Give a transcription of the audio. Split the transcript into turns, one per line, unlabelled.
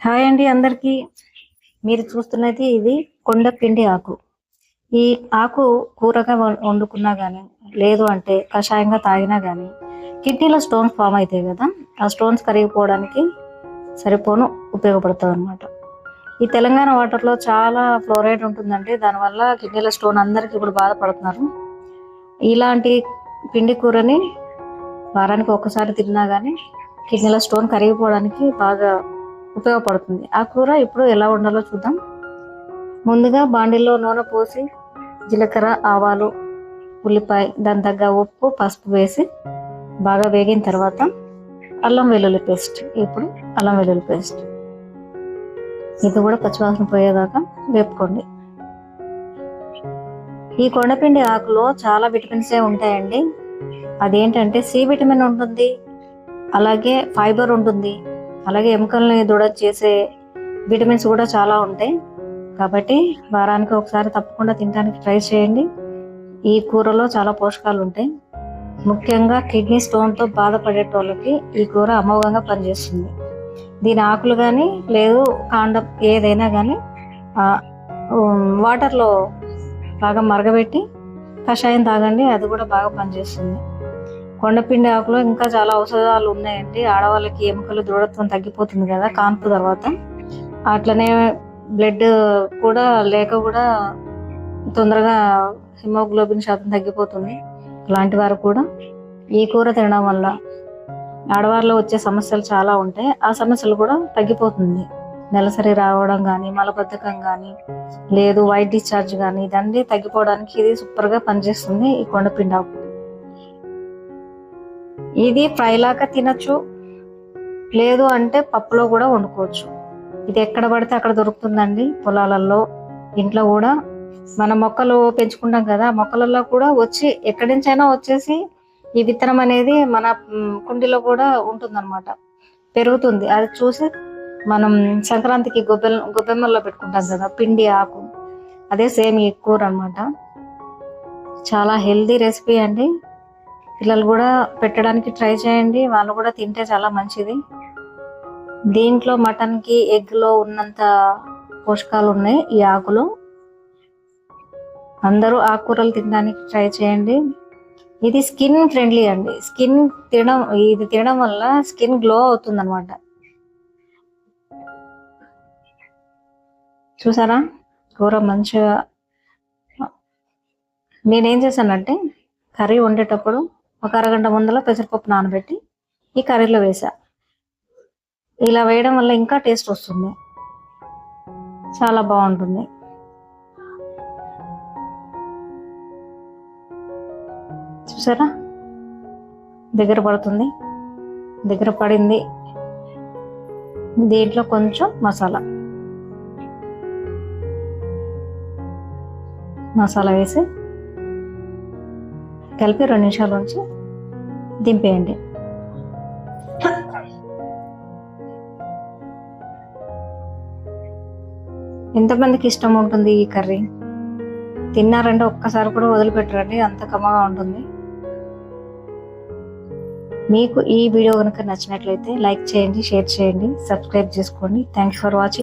Hi అండి అందరికీ. మీరు చూస్తున్నది ఇది కొండపిండి ఆకు. ఈ ఆకు కూరగా వండుకున్నా కానీ లేదు అంటే కషాయంగా తాగినా కానీ కిడ్నీలో స్టోన్స్ ఫామ్ అవుతాయి కదా ఆ స్టోన్స్ కరిగిపోవడానికి సరిపోను ఉపయోగపడుతుంది అనమాట ఈ తెలంగాణ వాటర్లో చాలా ఫ్లోరైడ్ ఉంటుందండి దానివల్ల కిడ్నీలో స్టోన్ అందరికీ ఇప్పుడు బాధపడుతున్నారు. ఇలాంటి పిండి కూరని వారానికి ఒక్కసారి తిన్నా కానీ కిడ్నీలో స్టోన్ కరిగిపోవడానికి బాగా ఉపయోగపడుతుంది. ఆ కూర ఇప్పుడు ఎలా వండాలో చూద్దాం. ముందుగా బాండిలో నూనె పోసి జీలకర్ర ఆవాలు ఉల్లిపాయ దాని తగ్గ ఉప్పు పసుపు వేసి బాగా వేగిన తర్వాత అల్లం వెల్లుల్లి పేస్ట్. ఇప్పుడు అల్లం వెల్లుల్లి పేస్ట్. ఇది కూడా పచ్చివాసన పోయేదాకా వేపుకోండి. ఈ కొండపిండి ఆకులో చాలా విటమిన్స్ ఏ ఉంటాయండి. అదేంటంటే సి విటమిన్ ఉంటుంది అలాగే ఫైబర్ ఉంటుంది. అలాగే ఎముకల్ని దృఢ చేసే విటమిన్స్ కూడా చాలా ఉంటాయి. కాబట్టి వారానికి ఒకసారి తప్పకుండా తినడానికి ట్రై చేయండి. ఈ కూరలో చాలా పోషకాలు ఉంటాయి. ముఖ్యంగా కిడ్నీ స్టోన్తో బాధపడేటోళ్ళకి ఈ కూర అమోఘంగా పనిచేస్తుంది. దీని ఆకులు కానీ లేదు కాండం ఏదైనా కానీ వాటర్లో బాగా మరగబెట్టి కషాయం తాగండి అది కూడా బాగా పనిచేస్తుంది. కొండపిండి ఆకులో ఇంకా చాలా ఔషధాలు ఉన్నాయండి. ఆడవాళ్ళకి ఎముకలు దృఢత్వం తగ్గిపోతుంది కదా కాన్పు తర్వాత. అట్లనే బ్లడ్ కూడా లేక కూడా తొందరగా హిమోగ్లోబిన్ శాతం తగ్గిపోతుంది. అలాంటి వారు కూడా ఈ కూర తినడం వల్ల ఆడవారిలో వచ్చే సమస్యలు చాలా ఉంటాయి. ఆ సమస్యలు కూడా తగ్గిపోతుంది. నెలసరి రావడం కానీ మలబద్ధకం కానీ లేదు వైట్ డిశ్చార్జ్ కానీ ఇదన్నీ తగ్గిపోవడానికి ఇది సూపర్గా పనిచేస్తుంది ఈ కొండపిండి ఆకు. ఇది ఫ్రై లాగా తినచ్చు. లేదు అంటే పప్పులో కూడా వండుకోవచ్చు. ఇది ఎక్కడ పడితే అక్కడ దొరుకుతుందండి పొలాలలో ఇంట్లో కూడా మన మొక్కలు పెంచుకుంటాం కదా మొక్కలలో కూడా వచ్చి ఎక్కడి నుంచైనా వచ్చేసి ఈ విత్తనం అనేది మన కుండీలో కూడా ఉంటుందన్నమాట. పెరుగుతుంది. అది చూసి మనం సంక్రాంతికి గొబ్బె గొబ్బెమ్మల్లో పెట్టుకుంటాం కదా పిండి ఆకు. అదే సేమ్ ఈ కూర అనమాట చాలా హెల్దీ రెసిపీ అండి. పిల్లలు కూడా పెట్టడానికి ట్రై చేయండి. వాళ్ళు కూడా తింటే చాలా మంచిది. దీంట్లో మటన్కి ఎగ్లో ఉన్నంత పోషకాలు ఉన్నాయి ఈ ఆకులు. అందరూ ఆకుకూరలు తినడానికి ట్రై చేయండి. ఇది స్కిన్ ఫ్రెండ్లీ అండి. స్కిన్ తినడం ఇది తినడం వల్ల స్కిన్ గ్లో అవుతుంది అనమాట చూసారా? కూర మంచిగా నేనేం చేశానంటే కర్రీ వండేటప్పుడు ఒక అరగంట ముందర పెసరపప్పు నానబెట్టి ఈ కర్రీలో వేసా ఇలా వేయడం వల్ల ఇంకా టేస్ట్ వస్తుంది. చాలా బాగుంటుంది. చూసారా? దగ్గర పడుతుంది. దగ్గర పడింది. దీంట్లో కొంచెం మసాలా. మసాలా వేసి కలిపి రెండు నిమిషాల నుంచి దింపేయండి. ఎంతమందికి ఇష్టం ఉంటుంది ఈ కర్రీ? తిన్నారంటే ఒక్కసారి కూడా వదిలిపెట్టరండి అంత కమ్మగా ఉంటుంది. మీకు ఈ వీడియో కనుక నచ్చినట్లయితే లైక్ చేయండి షేర్ చేయండి సబ్స్క్రైబ్ చేసుకోండి. Thanks for watching